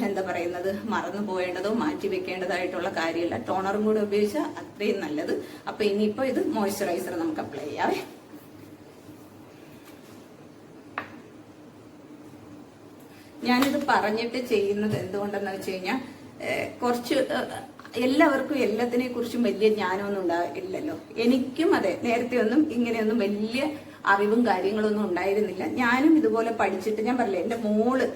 എന്താ പറയുന്നത് മറന്നു പോയേണ്ടതോ മാറ്റി വെക്കേണ്ടതായിട്ടുള്ള കാര്യമല്ല. ടോണറും കൂടെ ഉപയോഗിച്ചാൽ അത്രയും നല്ലത്. അപ്പൊ ഇനിയിപ്പോ ഇത് മോയ്സ്ചറൈസർ നമുക്ക് അപ്ലൈ ചെയ്യാവേ. ഞാനിത് പറഞ്ഞിട്ട് ചെയ്യുന്നത് എന്തുകൊണ്ടെന്ന് വെച്ച് കഴിഞ്ഞാൽ കുറച്ച് എല്ലാവർക്കും എല്ലാത്തിനെ കുറിച്ചും വലിയ ജ്ഞാനമൊന്നും ഉണ്ടായില്ലല്ലോ. എനിക്കും അതെ നേരത്തെ ഒന്നും ഇങ്ങനെയൊന്നും വലിയ അറിവും കാര്യങ്ങളൊന്നും ഉണ്ടായിരുന്നില്ല. ഞാനും ഇതുപോലെ പഠിച്ചിട്ട് ഞാൻ പറയില്ല എന്റെ മോൾ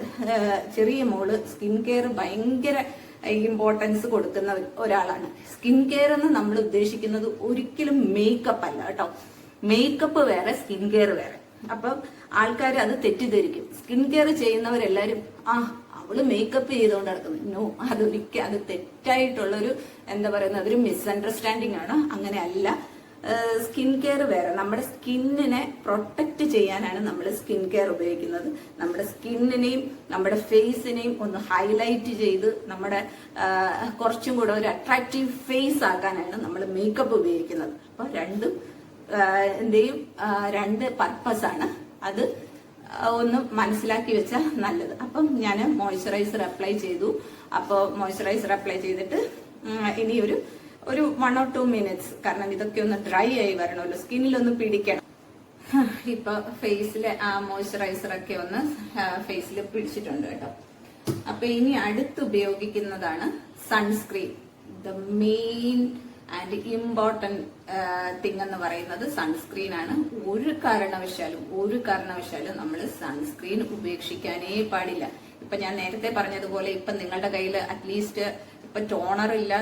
ചെറിയ മോൾ സ്കിൻ കെയർ ഭയങ്കര ഇമ്പോർട്ടൻസ് കൊടുക്കുന്ന ഒരാളാണ്. സ്കിൻ കെയർ എന്ന് നമ്മൾ ഉദ്ദേശിക്കുന്നത് ഒരിക്കലും മേക്കപ്പ് അല്ല കേട്ടോ. മേക്കപ്പ് വേറെ സ്കിൻ കെയർ വേറെ. അപ്പം ആൾക്കാർ അത് തെറ്റിദ്ധരിക്കും. സ്കിൻ കെയർ ചെയ്യുന്നവരെല്ലാരും ആ അവൾ മേക്കപ്പ് ചെയ്തുകൊണ്ട് നടക്കുന്നത്. നോ അതൊരിക്കൽ അത് തെറ്റായിട്ടുള്ളൊരു എന്താ പറയുന്നത് അതൊരു മിസ്അണ്ടർസ്റ്റാൻഡിങ് ആണ്. അങ്ങനെ അല്ല സ്കിൻ കെയർ വേറെ. നമ്മുടെ സ്കിന്നിനെ പ്രൊട്ടക്റ്റ് ചെയ്യാനാണ് നമ്മൾ സ്കിൻ കെയർ ഉപയോഗിക്കുന്നത്. നമ്മുടെ സ്കിന്നിനെയും നമ്മുടെ ഫേസിനെയും ഒന്ന് ഹൈലൈറ്റ് ചെയ്ത് നമ്മുടെ കുറച്ചും കൂടെ ഒരു അട്രാക്റ്റീവ് ഫേസ് ആക്കാനാണ് നമ്മൾ മേക്കപ്പ് ഉപയോഗിക്കുന്നത്. അപ്പോൾ രണ്ടും എന്തെയും രണ്ട് പർപ്പസ് ആണ്. അത് ഒന്ന് മനസ്സിലാക്കി വെച്ചാൽ നല്ലത്. അപ്പം ഞാൻ മോയ്സ്ചറൈസർ അപ്ലൈ ചെയ്തു. അപ്പോൾ മോയ്സ്ചറൈസർ അപ്ലൈ ചെയ്തിട്ട് ഇനി ഒരു ഒരു വൺ ഓർ ടു മിനിറ്റ്സ് കാരണം ഇതൊക്കെ ഒന്ന് ഡ്രൈ ആയി വരണമല്ലോ. സ്കിന്നിലൊന്ന് പിടിക്കണം. ഇപ്പൊ ഫേസിലെ ആ മോയ്സ്ചറൈസർ ഒക്കെ ഒന്ന് ഫേസിൽ പിടിച്ചിട്ടുണ്ട് കേട്ടോ. അപ്പൊ ഇനി അടുത്ത് ഉപയോഗിക്കുന്നതാണ് sunscreen the main and important thing എന്ന് പറയുന്നത് സൺസ്ക്രീൻ ആണ്. ഒരു കാരണവശാലും ഒരു കാരണവശാലും നമ്മൾ സൺസ്ക്രീൻ ഉപേക്ഷിക്കാനേ പാടില്ല. ഇപ്പൊ ഞാൻ നേരത്തെ പറഞ്ഞതുപോലെ ഇപ്പൊ നിങ്ങളുടെ കയ്യിൽ അറ്റ്ലീസ്റ്റ് ഇപ്പൊ ടോണർ ഇല്ല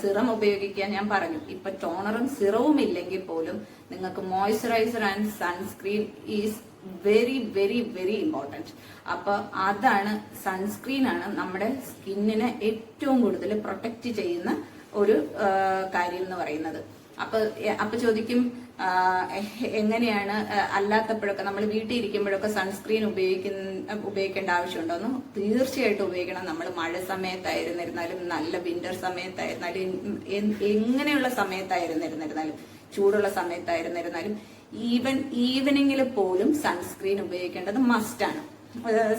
സിറം ഉപയോഗിക്കാൻ ഞാൻ പറഞ്ഞു. ഇപ്പൊ ടോണറും സിറവും ഇല്ലെങ്കിൽ പോലും നിങ്ങൾക്ക് moisturiser and sunscreen is very very very important അപ്പൊ അതാണ് സൺസ്ക്രീൻ ആണ് നമ്മുടെ സ്കിന്നിനെ ഏറ്റവും കൂടുതൽ പ്രൊട്ടക്റ്റ് ചെയ്യുന്ന ഒരു കാര്യം എന്ന് പറയുന്നത്. അപ്പൊ അപ്പൊ ചോദിക്കും എങ്ങനെയാണ് അല്ലാത്തപ്പോഴൊക്കെ നമ്മൾ വീട്ടിൽ ഇരിക്കുമ്പോഴൊക്കെ സൺസ്ക്രീൻ ഉപയോഗിക്കുന്ന ഉപയോഗിക്കേണ്ട ആവശ്യമുണ്ടോന്ന് തീർച്ചയായിട്ടും ഉപയോഗിക്കണം. നമ്മൾ മഴ സമയത്തായിരുന്നിരുന്നാലും നല്ല വിന്റർ സമയത്തായിരുന്നാലും എങ്ങനെയുള്ള സമയത്തായിരുന്നിരുന്നിരുന്നാലും ചൂടുള്ള സമയത്തായിരുന്നിരുന്നാലും ഈവൻ ഈവനിങ്ങിൽ പോലും സൺസ്ക്രീൻ ഉപയോഗിക്കേണ്ടത് മസ്റ്റാണ്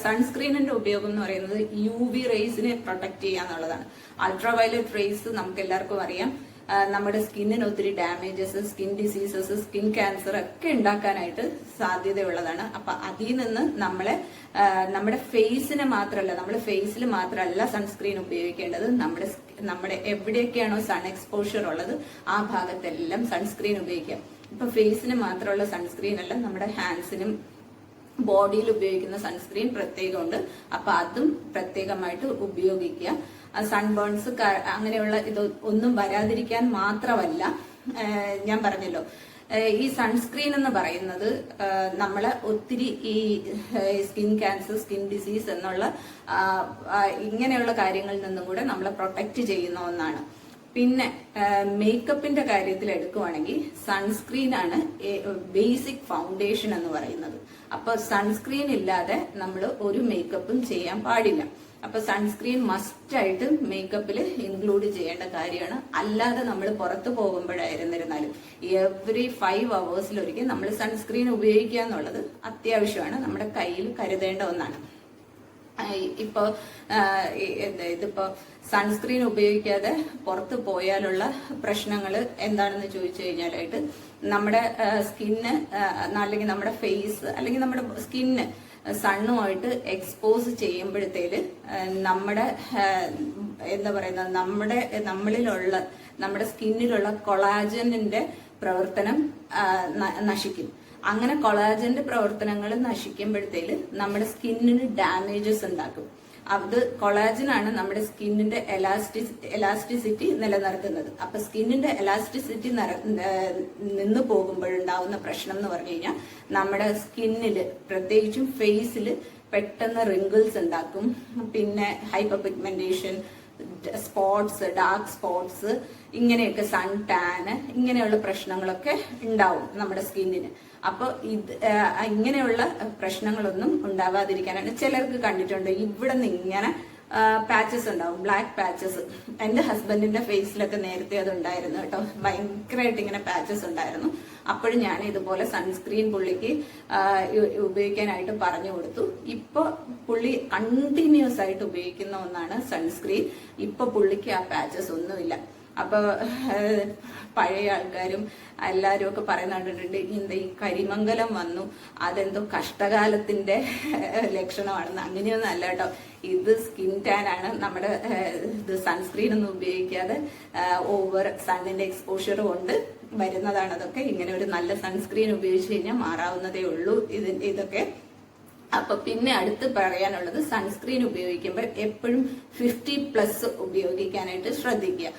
സൺസ്ക്രീനിന്റെ ഉപയോഗം എന്ന് പറയുന്നത് യു വി റേസിനെ പ്രൊട്ടക്ട് ചെയ്യുക എന്നുള്ളതാണ്. അൾട്രാ വയലറ്റ് റേസ് നമുക്ക് എല്ലാവർക്കും അറിയാം. നമ്മുടെ സ്കിന്നിന് ഒത്തിരി damages skin diseases skin cancer ഒക്കെ ഉണ്ടാക്കാനായിട്ട് സാധ്യതയുള്ളതാണ്. അപ്പൊ അതിൽ നിന്ന് നമ്മളെ നമ്മുടെ ഫേസിനെ മാത്രമല്ല നമ്മുടെ ഫേസിൽ മാത്രമല്ല സൺസ്ക്രീൻ ഉപയോഗിക്കേണ്ടത്. നമ്മുടെ നമ്മുടെ എവിടെയൊക്കെയാണോ സൺ എക്സ്പോഷർ ഉള്ളത് ആ ഭാഗത്തെല്ലാം സൺസ്ക്രീൻ ഉപയോഗിക്കാം ഇപ്പൊ ഫേസിന് മാത്രമുള്ള സൺസ്ക്രീൻ അല്ല നമ്മുടെ ഹാൻഡ്സിനും ബോഡിയിൽ ഉപയോഗിക്കുന്ന സൺസ്ക്രീൻ പ്രത്യേകമുണ്ട്. അപ്പൊ അതും പ്രത്യേകമായിട്ട് ഉപയോഗിക്കുക. സൺബേൺസ് അങ്ങനെയുള്ള ഇത് ഒന്നും വരാതിരിക്കാൻ മാത്രമല്ല ഞാൻ പറഞ്ഞല്ലോ. ഈ സൺസ്ക്രീൻ എന്ന് പറയുന്നത് നമ്മൾ ഒത്തിരി ഈ സ്കിൻ ക്യാൻസർ സ്കിൻ ഡിസീസ് എന്നുള്ള ഇങ്ങനെയുള്ള കാര്യങ്ങളിൽ നിന്നും കൂടെ നമ്മളെ പ്രൊട്ടക്ട് ചെയ്യുന്ന ഒന്നാണ്. പിന്നെ മേക്കപ്പിന്റെ കാര്യത്തിൽ എടുക്കുവാണെങ്കിൽ സൺസ്ക്രീൻ ആണ് ബേസിക് ഫൗണ്ടേഷൻ എന്ന് പറയുന്നത്. അപ്പൊ സൺസ്ക്രീൻ ഇല്ലാതെ നമ്മൾ ഒരു മേക്കപ്പും ചെയ്യാൻ പാടില്ല. അപ്പൊ സൺസ്ക്രീൻ മസ്റ്റ് ആയിട്ട് മേക്കപ്പിൽ ഇൻക്ലൂഡ് ചെയ്യേണ്ട കാര്യമാണ്. അല്ലാതെ നമ്മൾ പുറത്തു പോകുമ്പോഴായിരുന്നിരുന്നാലും എവറി ഫൈവ് അവേഴ്സിലൊരിക്കൽ നമ്മൾ സൺസ്ക്രീൻ ഉപയോഗിക്കുക എന്നുള്ളത് അത്യാവശ്യമാണ്. നമ്മുടെ കയ്യിൽ കരുതേണ്ട ഒന്നാണ്. ആഹ് ഇപ്പൊ ആഹ് ഇതിപ്പോ സൺസ്ക്രീൻ ഉപയോഗിക്കാതെ പുറത്ത് പോയാലുള്ള പ്രശ്നങ്ങൾ എന്താണെന്ന് ചോദിച്ചു കഴിഞ്ഞാലായിട്ട് നമ്മുടെ സ്കിന്ന് അല്ലെങ്കിൽ നമ്മുടെ ഫേസ് അല്ലെങ്കിൽ നമ്മുടെ സ്കിന്ന് സണ്ണുമായിട്ട് എക്സ്പോസ് ചെയ്യുമ്പോഴത്തേൽ നമ്മുടെ എന്താ പറയുന്നത് നമ്മുടെ നമ്മളിലുള്ള നമ്മുടെ സ്കിന്നിലുള്ള കൊളാജനിന്റെ പ്രവർത്തനം നശിക്കും. അങ്ങനെ കൊളാജന്റെ പ്രവർത്തനങ്ങൾ നശിക്കുമ്പോഴത്തേൽ നമ്മുടെ സ്കിന്നിന് ഡാമേജസ് ഉണ്ടാക്കും. അത് കൊളാജനാണ് നമ്മുടെ സ്കിന്നിന്റെ എലാസ്റ്റി എലാസ്റ്റിസിറ്റി നിലനിർത്തുന്നത്. അപ്പൊ സ്കിന്നിന്റെ എലാസ്റ്റിസിറ്റി നിന്ന് പോകുമ്പോഴുണ്ടാവുന്ന പ്രശ്നം എന്ന് പറഞ്ഞു കഴിഞ്ഞാൽ നമ്മുടെ സ്കിന്നിൽ പ്രത്യേകിച്ചും ഫേസിൽ പെട്ടെന്ന് റിങ്കിൾസ് ഉണ്ടാക്കും. പിന്നെ hyper pigmentation spots dark spots ഇങ്ങനെയൊക്കെ സൺ ടാന് ഇങ്ങനെയുള്ള പ്രശ്നങ്ങളൊക്കെ ഉണ്ടാവും നമ്മുടെ സ്കിന്നിന്. അപ്പോൾ ഇത് ഇങ്ങനെയുള്ള പ്രശ്നങ്ങളൊന്നും ഉണ്ടാവാതിരിക്കാനാണ് ചിലർക്ക് കണ്ടിട്ടുണ്ട്. ഇവിടെ നിന്ന് ഇങ്ങനെ പാച്ചസ് ഉണ്ടാവും. ബ്ലാക്ക് പാച്ചസ് എന്റെ ഹസ്ബൻഡിന്റെ ഫേസിലൊക്കെ നേരത്തെ അത് ഉണ്ടായിരുന്നു കേട്ടോ. ഭയങ്കരമായിട്ട് ഇങ്ങനെ പാച്ചസ് ഉണ്ടായിരുന്നു. അപ്പോഴും ഞാൻ ഇതുപോലെ സൺസ്ക്രീൻ പുള്ളിക്ക് ഉപയോഗിക്കാനായിട്ട് പറഞ്ഞു കൊടുത്തു. ഇപ്പൊ പുള്ളി കണ്ടിന്യൂസ് ആയിട്ട് ഉപയോഗിക്കുന്ന ഒന്നാണ് സൺസ്ക്രീൻ ഇപ്പൊ പുള്ളിക്ക് ആ പാച്ചസ് ഒന്നുമില്ല. അപ്പൊ പഴയ ആൾക്കാരും എല്ലാരും ഒക്കെ പറയുന്ന കണ്ടിട്ടുണ്ട് എന്താ ഈ കരിമംഗലം വന്നു അതെന്തോ കഷ്ടകാലത്തിന്റെ ലക്ഷണമാണെന്ന്. അങ്ങനെയൊന്നും അല്ല കേട്ടോ. ഇത് സ്കിൻ ടാൻ ആണ്. നമ്മുടെ ഇത് സൺസ്ക്രീൻ ഒന്നും ഉപയോഗിക്കാതെ ഓവർ സണ്ണിന്റെ എക്സ്പോഷ്യർ കൊണ്ട് വരുന്നതാണ് അതൊക്കെ. ഇങ്ങനെ ഒരു നല്ല സൺസ്ക്രീൻ ഉപയോഗിച്ച് കഴിഞ്ഞാൽ മാറാവുന്നതേ ഉള്ളൂ ഇത് ഇതൊക്കെ. അപ്പൊ പിന്നെ അടുത്ത് പറയാനുള്ളത് സൺസ്ക്രീൻ ഉപയോഗിക്കുമ്പോൾ എപ്പോഴും ഫിഫ്റ്റി പ്ലസ് ഉപയോഗിക്കാനായിട്ട് ശ്രദ്ധിക്കുക.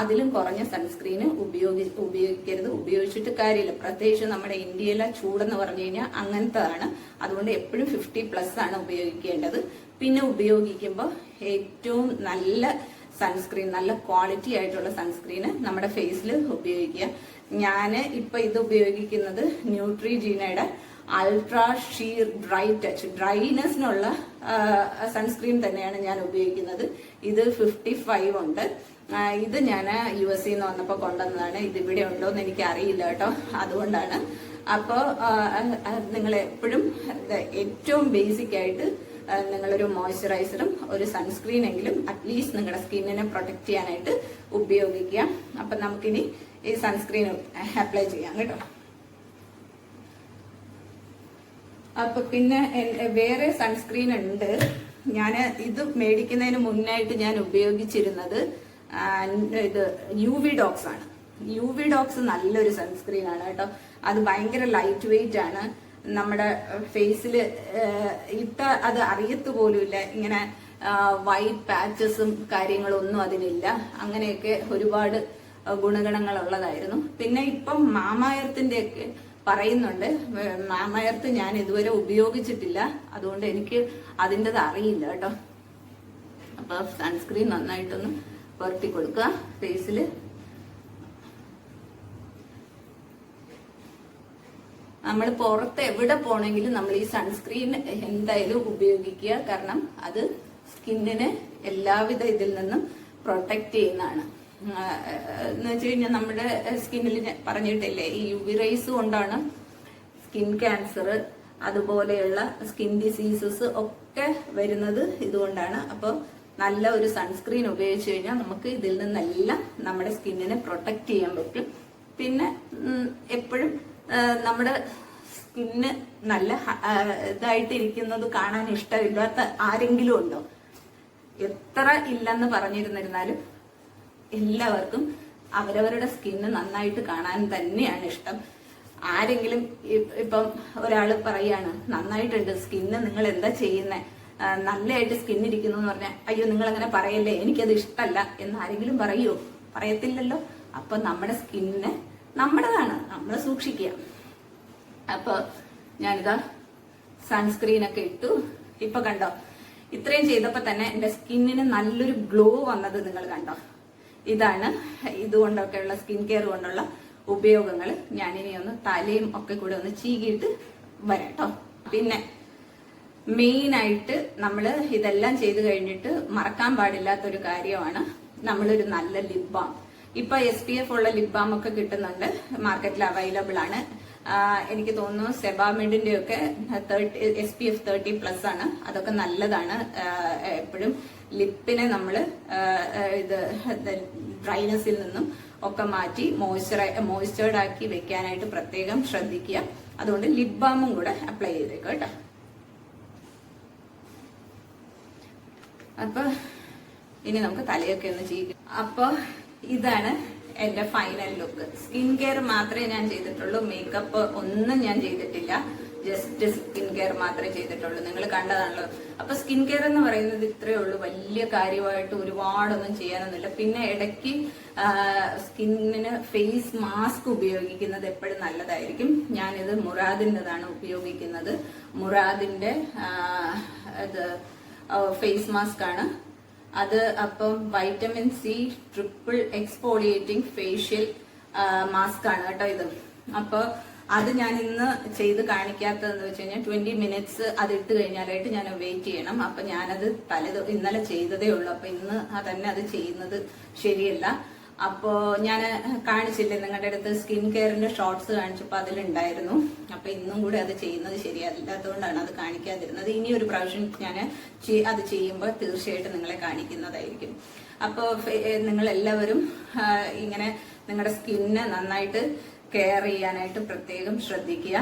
അതിലും കുറഞ്ഞ സൺസ്ക്രീൻ ഉപയോഗി ഉപയോഗിക്കരുത്. ഉപയോഗിച്ചിട്ട് കാര്യമില്ല. പ്രത്യേകിച്ച് നമ്മുടെ ഇന്ത്യയിലെ ചൂടെന്ന് പറഞ്ഞു കഴിഞ്ഞാൽ അങ്ങനത്തതാണ്. അതുകൊണ്ട് എപ്പോഴും ഫിഫ്റ്റി പ്ലസ് ആണ് ഉപയോഗിക്കേണ്ടത്. പിന്നെ ഉപയോഗിക്കുമ്പോൾ ഏറ്റവും നല്ല സൺസ്ക്രീൻ നല്ല ക്വാളിറ്റി ആയിട്ടുള്ള സൺസ്ക്രീന് നമ്മുടെ ഫേസിൽ ഉപയോഗിക്കുക. ഞാൻ ഇപ്പൊ ഇത് ഉപയോഗിക്കുന്നത് ന്യൂട്രിജീനയുടെ അൾട്രാ ഷീർ ഡ്രൈ ടച്ച് ഡ്രൈനെസ്സിനുള്ള സൺസ്ക്രീൻ തന്നെയാണ് ഞാൻ ഉപയോഗിക്കുന്നത്. ഇത് ഫിഫ്റ്റി ഫൈവ് ഉണ്ട്. ഇത് ഞാൻ യു എസ് നിന്ന് വന്നപ്പോൾ കൊണ്ടുവന്നതാണ്. ഇത് ഇവിടെ ഉണ്ടോ എന്ന് എനിക്ക് അറിയില്ല കേട്ടോ അതുകൊണ്ടാണ് അപ്പോൾ നിങ്ങൾ എപ്പോഴും ഏറ്റവും ബേസിക് ആയിട്ട് നിങ്ങളൊരു മോയ്സ്ചറൈസറും ഒരു സൺസ്ക്രീൻ എങ്കിലും അറ്റ്ലീസ്റ്റ് നിങ്ങളുടെ സ്കിന്നിനെ പ്രൊട്ടക്ട് ചെയ്യാനായിട്ട് ഉപയോഗിക്കുക അപ്പം നമുക്കിനി ഈ സൺസ്ക്രീൻ അപ്ലൈ ചെയ്യാം കേട്ടോ. അപ്പൊ പിന്നെ വേറെ സൺസ്ക്രീൻ ഉണ്ട്. ഞാൻ ഇത് മേടിക്കുന്നതിന് മുന്നായിട്ട് ഞാൻ ഉപയോഗിച്ചിരുന്നത് ഇത് യു വി ഡോക്സ് ആണ്. യു വി ഡോക്സ് നല്ലൊരു സൺസ്ക്രീൻ ആണ് കേട്ടോ. അത് ഭയങ്കര ലൈറ്റ് വെയിറ്റ് ആണ്. നമ്മുടെ ഫേസിൽ ഇട്ട അത് അറിയത്ത് പോലുമില്ല. ഇങ്ങനെ വൈറ്റ് പാച്ചസും കാര്യങ്ങളും ഒന്നും അതിനില്ല. അങ്ങനെയൊക്കെ ഒരുപാട് ഗുണഗണങ്ങൾ ഉള്ളതായിരുന്നു പിന്നെ ഇപ്പം മാമായത്തിന്റെ ഒക്കെ പറയുന്നുണ്ട്. മാമയർത്ത് ഞാൻ ഇതുവരെ ഉപയോഗിച്ചിട്ടില്ല. അതുകൊണ്ട് എനിക്ക് അതിന്റെത് അറിയില്ല കേട്ടോ. അപ്പൊ സൺസ്ക്രീൻ നന്നായിട്ടൊന്ന് പുരട്ടി കൊടുക്കുക. ഫേസിൽ നമ്മൾ പുറത്ത് എവിടെ പോണെങ്കിലും നമ്മൾ ഈ സൺസ്ക്രീൻ എന്തായാലും ഉപയോഗിക്കുക. കാരണം അത് സ്കിന്നിനെ എല്ലാവിധ ഇതിൽ നിന്നും പ്രൊട്ടക്ട് ചെയ്യുന്നതാണ്. എന്ന് വെച്ച് കഴിഞ്ഞാൽ നമ്മുടെ സ്കിന്നിൽ പറഞ്ഞിട്ടില്ലേ ഈ യു വി റൈസ് കൊണ്ടാണ് സ്കിൻ ക്യാൻസർ അതുപോലെയുള്ള സ്കിൻ ഡിസീസസ് ഒക്കെ വരുന്നത് ഇതുകൊണ്ടാണ്. അപ്പോൾ നല്ല ഒരു സൺസ്ക്രീൻ ഉപയോഗിച്ച് കഴിഞ്ഞാൽ നമുക്ക് ഇതിൽ നിന്നെല്ലാം നമ്മുടെ സ്കിന്നിനെ പ്രൊട്ടക്ട് ചെയ്യാൻ പറ്റും. പിന്നെ എപ്പോഴും നമ്മുടെ സ്കിന്ന് നല്ല ഇതായിട്ടിരിക്കുന്നത് കാണാൻ ഇഷ്ടമില്ലാത്ത ആരെങ്കിലും ഉണ്ടോ? എത്ര ഇല്ലെന്ന് പറഞ്ഞിരുന്നിരുന്നാലും എല്ലാവർക്കും അവരവരുടെ സ്കിന്ന് നന്നായിട്ട് കാണാൻ തന്നെയാണ് ഇഷ്ടം. ആരെങ്കിലും ഇപ്പം ഒരാൾ പറയാണ് നന്നായിട്ടുണ്ട് സ്കിന്ന് നിങ്ങൾ എന്താ ചെയ്യുന്നത് നല്ലതായിട്ട് സ്കിൻ ഇരിക്കുന്നു എന്ന് പറഞ്ഞാൽ അയ്യോ നിങ്ങൾ അങ്ങനെ പറയല്ലേ? എനിക്കത് ഇഷ്ടമല്ല എന്ന് ആരെങ്കിലും പറയോ? പറയത്തില്ലല്ലോ. അപ്പൊ നമ്മുടെ സ്കിന്ന് നമ്മുടേതാണ് നമ്മൾ സൂക്ഷിക്കുക. അപ്പൊ ഞാനിതാ സൺസ്ക്രീൻ ഒക്കെ ഇട്ടു. ഇപ്പൊ കണ്ടോ? ഇത്രയും ചെയ്തപ്പോ തന്നെ എന്റെ സ്കിന്നിന് നല്ലൊരു ഗ്ലോ വന്നത് നിങ്ങൾ കണ്ടോ? ഇതാണ് ഇതുകൊണ്ടൊക്കെയുള്ള സ്കിൻ കെയർ കൊണ്ടുള്ള ഉപയോഗങ്ങൾ ഞാനിനി ഒന്ന് തലയും ഒക്കെ കൂടെ ഒന്ന് ചീകിയിട്ട് വരാട്ടോ. പിന്നെ മെയിൻ ആയിട്ട് നമ്മൾ ഇതെല്ലാം ചെയ്ത് കഴിഞ്ഞിട്ട് മറക്കാൻ പാടില്ലാത്തൊരു കാര്യമാണ് നമ്മളൊരു നല്ല ലിപ് ബാം ഇപ്പൊ എസ് പി എഫ് ഉള്ള ലിപ് ബാം ഒക്കെ കിട്ടുന്നുണ്ട്. മാർക്കറ്റിൽ അവൈലബിൾ ആണ്. എനിക്ക് തോന്നുന്നു സെബാമിഡിന്റെ ഒക്കെ thirty S P F thirty plus ആണ്. അതൊക്കെ നല്ലതാണ്. എപ്പോഴും ലിപ്പിനെ നമ്മൾ ഇത് ഡ്രൈനസിൽ നിന്നും ഒക്കെ മാറ്റി മോയ്സ്ചറൈ മോയ്സ്ചേർഡ് ആക്കി വെക്കാനായിട്ട് പ്രത്യേകം ശ്രദ്ധിക്കുക. അതുകൊണ്ട് ലിപ് ബാമും കൂടെ അപ്ലൈ ചെയ്തേക്കും കേട്ടോ. അപ്പൊ ഇനി നമുക്ക് തലയൊക്കെ ഒന്ന് ചെയ്യുക അപ്പൊ ഇതാണ് എന്റെ ഫൈനൽ ലുക്ക്. സ്കിൻ കെയർ മാത്രമേ ഞാൻ ചെയ്തിട്ടുള്ളൂ. മേക്കപ്പ് ഒന്നും ഞാൻ ചെയ്തിട്ടില്ല. ജസ്റ്റ് സ്കിൻ കെയർ മാത്രമേ ചെയ്തിട്ടുള്ളൂ. നിങ്ങൾ കണ്ടതാണല്ലോ. അപ്പൊ സ്കിൻ കെയർ എന്ന് പറയുന്നത് ഇത്രയേ ഉള്ളൂ. വലിയ കാര്യമായിട്ട് ഒരുപാടൊന്നും ചെയ്യാനൊന്നുമില്ല. പിന്നെ ഇടയ്ക്ക് സ്കിന്നിന് ഫേസ് മാസ്ക് ഉപയോഗിക്കുന്നത് എപ്പോഴും നല്ലതായിരിക്കും. ഞാനിത് മുറാദിന്റെതാണ് ഉപയോഗിക്കുന്നത്. മുറാദിന്റെ ഇത് ഫേസ് മാസ്ക് ആണ്. അത് അപ്പം vitamin C triple exfoliating facial mask ആണ് കേട്ടോ ഇത്. അപ്പൊ അത് ഞാൻ ഇന്ന് ചെയ്ത് കാണിക്കാത്തതെന്ന് വെച്ച് കഴിഞ്ഞാൽ ട്വന്റി മിനിറ്റ്സ് അത് ഇട്ട് കഴിഞ്ഞാലായിട്ട് ഞാൻ വെയിറ്റ് ചെയ്യണം. അപ്പൊ ഞാനത് തലേ ഇന്നലെ ചെയ്തതേ ഉള്ളൂ. അപ്പൊ ഇന്ന് തന്നെ അത് ചെയ്യുന്നത് ശരിയല്ല. അപ്പോ ഞാൻ കാണിച്ചില്ലേ നിങ്ങളുടെ അടുത്ത് സ്കിൻ കെയറിന്റെ ഷോർട്സ് കാണിച്ചപ്പോൾ അതിലുണ്ടായിരുന്നു. അപ്പൊ ഇന്നും കൂടെ അത് ചെയ്യുന്നത് ശരിയല്ലാത്തതുകൊണ്ടാണ് അത് കാണിക്കാതിരുന്നത്. ഇനി ഒരു പ്രാവശ്യം ഞാൻ അത് ചെയ്യുമ്പോൾ തീർച്ചയായിട്ടും നിങ്ങളെ കാണിക്കുന്നതായിരിക്കും. അപ്പോൾ നിങ്ങൾ എല്ലാവരും ഇങ്ങനെ നിങ്ങളുടെ സ്കിന്നെ നന്നായിട്ട് കെയർ ചെയ്യാനായിട്ട് പ്രത്യേകം ശ്രദ്ധിക്കുക.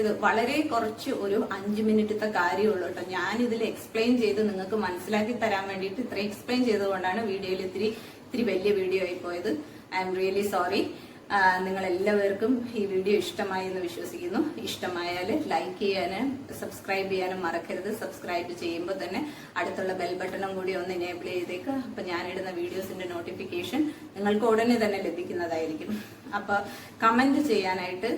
ഇത് വളരെ കുറച്ച് ഒരു അഞ്ച് മിനിറ്റത്തെ കാര്യമുള്ളൂ കേട്ടോ. ഞാൻ ഇതിൽ എക്സ്പ്ലെയിൻ ചെയ്ത് നിങ്ങൾക്ക് മനസ്സിലാക്കി തരാൻ വേണ്ടിയിട്ട് ഇത്ര എക്സ്പ്ലെയിൻ ചെയ്തുകൊണ്ടാണ് വീഡിയോയിൽ ഇത്തിരി ഇത്തിരി വലിയ വീഡിയോ ആയി പോയത്. ഐ എം റിയലി സോറി നിങ്ങൾ എല്ലാവർക്കും ഈ വീഡിയോ ഇഷ്ടമായി എന്ന് വിശ്വസിക്കുന്നു. ഇഷ്ടമായാൽ ലൈക്ക് ചെയ്യാനും സബ്സ്ക്രൈബ് ചെയ്യാനും മറക്കരുത്. സബ്സ്ക്രൈബ് ചെയ്യുമ്പോൾ തന്നെ അടുത്തുള്ള ബെൽ ബട്ടണും കൂടി ഒന്ന് എനേബിൾ ചെയ്തേക്ക്. അപ്പൊ ഞാനിടുന്ന വീഡിയോസിന്റെ നോട്ടിഫിക്കേഷൻ നിങ്ങൾക്ക് ഉടനെ തന്നെ ലഭിക്കുന്നതായിരിക്കും. അപ്പൊ കമന്റ് ചെയ്യാനായിട്ട്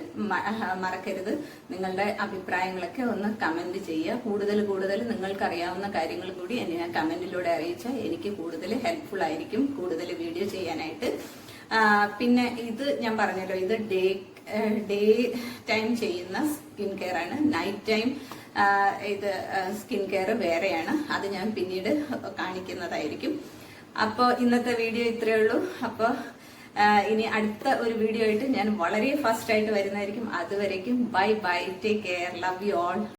മറക്കരുത്. നിങ്ങളുടെ അഭിപ്രായങ്ങളൊക്കെ ഒന്ന് കമന്റ് ചെയ്യുക. കൂടുതൽ കൂടുതൽ നിങ്ങൾക്കറിയാവുന്ന കാര്യങ്ങൾ കൂടി എന്നെ ഞാൻ കമന്റിലൂടെ അറിയിച്ചാൽ എനിക്ക് കൂടുതൽ ഹെൽപ്ഫുൾ ആയിരിക്കും. കൂടുതൽ വീഡിയോ ചെയ്യാനായിട്ട്. പിന്നെ ഇത് ഞാൻ പറഞ്ഞല്ലോ ഇത് ഡേ ഡേ ടൈം ചെയ്യുന്ന സ്കിൻ കെയർ ആണ് നൈറ്റ് ടൈം ഇത് സ്കിൻ കെയർ വേറെയാണ്. അത് ഞാൻ പിന്നീട് കാണിക്കുന്നതായിരിക്കും. അപ്പോൾ ഇന്നത്തെ വീഡിയോ ഇത്രയേ ഉള്ളൂ. അപ്പോൾ ഇനി അടുത്ത ഒരു വീഡിയോ ആയിട്ട് ഞാൻ വളരെ ഫാസ്റ്റ് ആയിട്ട് വരുന്നതായിരിക്കും. അതുവരേക്കും bye bye. Take care love you all